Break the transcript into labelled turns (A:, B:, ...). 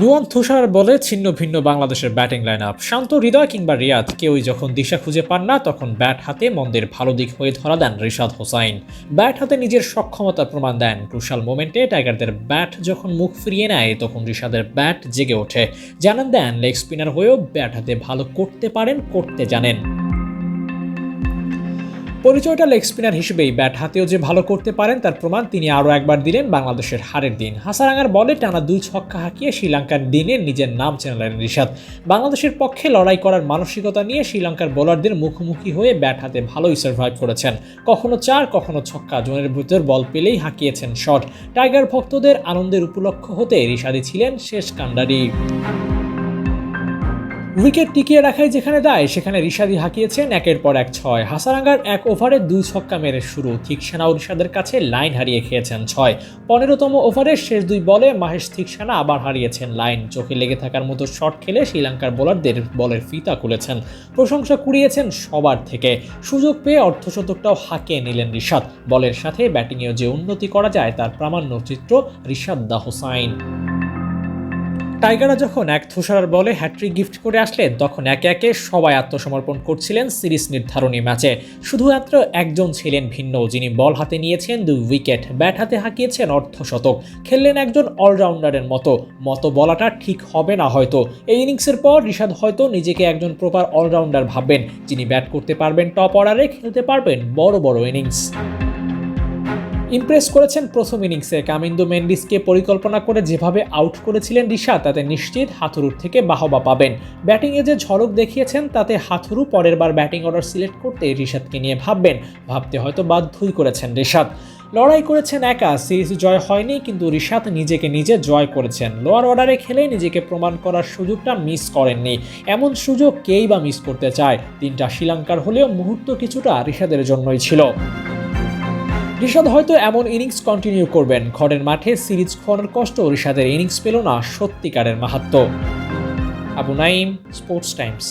A: Lhuan তুষার বলে ছিন্ন ভিন্ন বাংলাদেশের batting line up Shanto Hridoy কিংবা রিয়াদ, কেউই যখন দিশা খুঁজে পান না, তখন ব্যাট হাতে মন্দের ভালো দিক হয়ে ধরা দেন রিশাদ হোসাইন। ব্যাট হাতে নিজের সক্ষমতার প্রমাণ দেন। ক্রুশাল মোমেন্টে টাইগারদের ব্যাট যখন মুখ ফিরিয়ে নেয়, তখন রিশাদের ব্যাট জেগে ওঠে। জানান দেন লেগ স্পিনার হয়েও ব্যাট হাতে ভালো করতে পারেন, করতে জানেন। পরিচয়টা লেগ স্পিনার হিসেবেই ব্যাট হাতেও যে ভালো করতে পারেন, তার প্রমাণ তিনি আরও একবার দিলেন বাংলাদেশের হারের দিন। হাসারাঙ্গার বলে টানা দুই ছক্কা হাঁকিয়ে শ্রীলঙ্কার দিনে নিজের নাম চেনালেন রিশাদ। বাংলাদেশের পক্ষে লড়াই করার মানসিকতা নিয়ে শ্রীলঙ্কার বোলারদের মুখোমুখি হয়ে ব্যাট হাতে ভালোই সার্ভাইভ করেছেন। কখনো চার, কখনো ছক্কা, জোনের ভিতর বল পেলেই হাঁকিয়েছেন শট। টাইগার ভক্তদের আনন্দের উপলক্ষ হতে রিশাদি ছিলেন শেষ কান্ডারি উইকেট টিকিয়ে রাখাই যেখানে দায়, সেখানে রিশাদি হাঁকিয়েছেন একের পর এক ছয়। হাসারাঙ্গার এক ওভারে দুই ছক্কা মেরে শুরু। থিকসানা রিশাদের কাছে লাইন হারিয়ে খেয়েছেন ছয়। পনেরোতম ওভারের শেষ দুই বলে মাহেশ থিকসানা আবার হারিয়েছেন লাইন। চোখে লেগে থাকার মতো শট খেলে শ্রীলঙ্কার বোলারদের বলের ফিতা খুলেছেন। প্রশংসা কুড়িয়েছেন সবার থেকে। সুযোগ পেয়ে অর্ধশতকটাও হাঁকিয়ে নিলেন রিশাদ। বলের সাথে ব্যাটিংয়েও যে উন্নতি করা যায় তার প্রামাণ্য চিত্র রিশাদ দা হোসাইন। টাইগাররা যখন এক তুষারার বলে হ্যাট্রিক গিফট করে আসলেন, তখন একে একে সবাই আত্মসমর্পণ করছিলেন সিরিজ নির্ধারণী ম্যাচে। শুধুমাত্র একজন ছিলেন ভিন্ন, যিনি বল হাতে নিয়েছেন দুই উইকেট ব্যাট হাতে হাঁকিয়েছেন অর্ধশতক। খেললেন একজন অলরাউন্ডারের মতো। মতো বলাটা ঠিক হবে না হয়তো। এই ইনিংসের পর রিশাদ হয়তো নিজেকে একজন প্রপার অলরাউন্ডার ভাববেন, যিনি ব্যাট করতে পারবেন টপ অর্ডারে, খেলতে পারবেন বড় বড় ইনিংস। ইমপ্রেস করেছেন প্রথম ইনিংসে। কামিন্দু মেন্ডিসকে পরিকল্পনা করে যেভাবে আউট করেছিলেন রিশা তাতে নিশ্চিত হাথুরুর থেকে বাহবা পাবেন। ব্যাটিংয়ে যে ঝলক দেখিয়েছেন, তাতে হাথুরু পরের বার ব্যাটিং অর্ডার সিলেক্ট করতে রিশাদকে নিয়ে ভাববেন। ভাবতে হয়তো বাধ্যই করেছেন রিশাদ। লড়াই করেছেন একা, সিরিজ জয় হয়নি, কিন্তু রিশাদ নিজেকে নিজে জয় করেছেন। লোয়ার অর্ডারে খেলে নিজেকে প্রমাণ করার সুযোগটা মিস করেননি। এমন সুযোগ কেই বা মিস করতে চায়? তিনটা শ্রীলঙ্কার হলেও মুহূর্ত কিছুটা রিশাদের জন্যই ছিল। রিশাদ হয়তো এমন ইনিংস কন্টিনিউ করবেন। ঘরের মাঠে সিরিজ খোয়ানোর কষ্ট রিশাদের ইনিংস পেল না সত্যিকারের মাহাত্ম। Abu Naim sports Times